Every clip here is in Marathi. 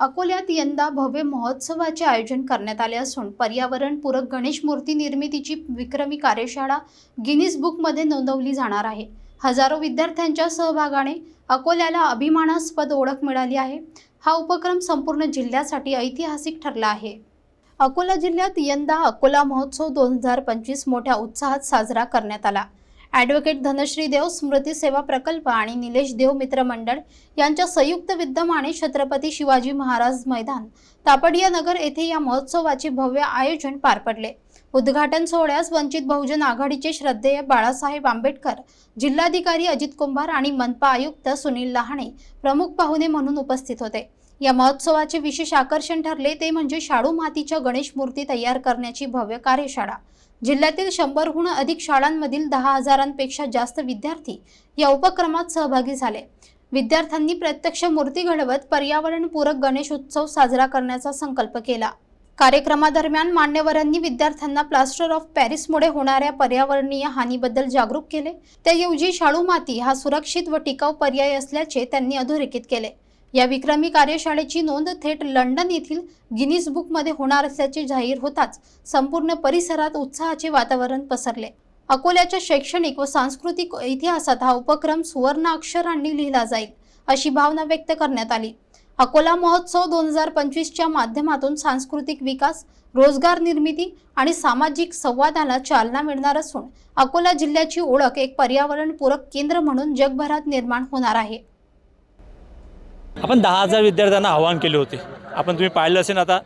अकोल्यात यंदा भव्य महोत्सवाचे आयोजन करण्यात आले असून पर्यावरणपूरक गणेश मूर्ती निर्मितीची विक्रमी कार्यशाळा गिनीज बुकमध्ये नोंदवली जाणार आहे. हजारो विद्यार्थ्यांच्या सहभागाने अकोल्याला अभिमानास्पद ओळख मिळाली आहे. हा उपक्रम संपूर्ण जिल्ह्यासाठी ऐतिहासिक ठरला आहे. अकोला जिल्ह्यात यंदा अकोला महोत्सव दोन हजार पंचवीस मोठ्या उत्साहात साजरा करण्यात आला. ॲडव्होकेट धनश्री देव स्मृती सेवा प्रकल्प आणि निलेश देव मित्र मंडळ यांच्या संयुक्त विद्यमाने छत्रपती शिवाजी महाराज मैदान तापडिया नगर येथे या महोत्सवाचे भव्य आयोजन पार पडले. उद्घाटन सोहळ्यास वंचित बहुजन आघाडीचे श्रद्धेय बाळासाहेब आंबेडकर जिल्हाधिकारी अजित कुंभार आणि मनपा आयुक्त सुनील लहाणे प्रमुख पाहुणे म्हणून उपस्थित होते. या महोत्सवाचे विशेष आकर्षण ठरले ते म्हणजे शाडू मातीच्या गणेश मूर्ती तयार करण्याची भव्य कार्यशाळा. जिल्ह्यातील शंभरहून अधिक शाळांमधील दहा हजारांपेक्षा जास्त विद्यार्थी या उपक्रमात सहभागी झाले. विद्यार्थ्यांनी प्रत्यक्ष मूर्ती घडवत पर्यावरणपूरक गणेश उत्सव साजरा करण्याचा संकल्प केला. कार्यक्रमादरम्यान मान्यवरांनी विद्यार्थ्यांना प्लास्टर ऑफ पॅरिसमुळे होणाऱ्या पर्यावरणीय हानीबद्दल जागरूक केले. त्याऐवजी शाळू माती हा सुरक्षित व टिकाऊ पर्याय असल्याचे त्यांनी अधोरेखित केले. या विक्रमी कार्यशाळेची नोंद थेट लंडन येथील गिनीज बुकमध्ये होणार असल्याचे जाहीर होताच संपूर्ण परिसरात उत्साहाचे वातावरण पसरले. अकोल्याच्या शैक्षणिक व सांस्कृतिक इतिहासात हा उपक्रम सुवर्ण अक्षरांनी लिहिला जाईल अशी भावना व्यक्त करण्यात आली. अकोला महोत्सव दोन हजार पंचवीसच्या माध्यमातून सांस्कृतिक विकास रोजगार निर्मिती आणि सामाजिक संवादाला चालना मिळणार असून अकोला जिल्ह्याची ओळख एक पर्यावरणपूरक केंद्र म्हणून जगभरात निर्माण होणार आहे. आपण दहा हजार विद्यार्थ्यांना आवाहन केले होते. आपण तुम्ही पाहिलं असेल आता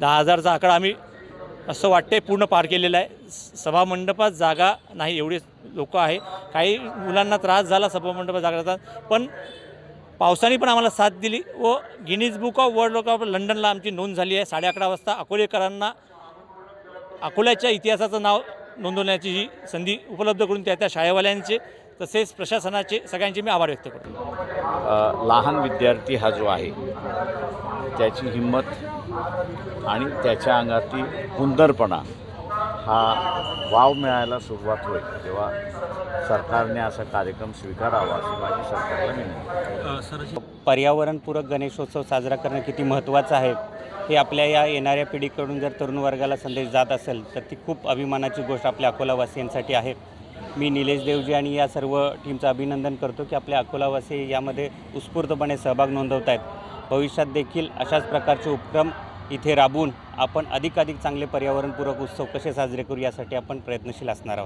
दहा हजारचा आकडा आम्ही असं वाटते पूर्ण पार केलेला आहे. स- सभामंडपात जागा नाही एवढे लोक आहे. काही मुलांना त्रास झाला सभामंडपात जागा पण पावसाने पण आम्हाला साथ दिली व Guinness book of world of लंडनला आमची नोंद झाली आहे. साडे अकरा वाजता अकोलेकरांना अकोल्याच्या इतिहासाचं नाव नोंदवण्याची ही संधी उपलब्ध करून त्या त्या शाळेवाल्यांचे तसेच प्रशासनाचे सगळ्यांचे मी आभार व्यक्त करतो. लहान विद्यार्थी हा जो आहे त्याची हिंमत आणि त्याच्या अंगातील हुंदरपणा हा वाव मिळायला सुरुवात होईल तेव्हा सरकारने असा कार्यक्रम स्वीकारावा अशी माझी सरकारला विनंती पर्यावरणपूरक गणेशोत्सव साजरा करणं किती महत्त्वाचं आहे हे आपल्या या येणाऱ्या पिढीकडून जर तरुण वर्गाला संदेश जात असेल तर ती खूप अभिमानाची गोष्ट आपल्या अकोलावासियांसाठी आहे. मी निलेश देवजी आणि या सर्व टीमचं अभिनंदन करतो की आपल्या अकोलावासी यामध्ये उत्स्फूर्तपणे सहभाग नोंदवत आहेत भविष्यात देखील अशाच प्रकारचे उपक्रम इथे राबवून आपण अधिकाधिक चांगले पर्यावरणपूरक उत्सव कसे साजरे करू यासाठी आपण प्रयत्नशील असणार आहोत.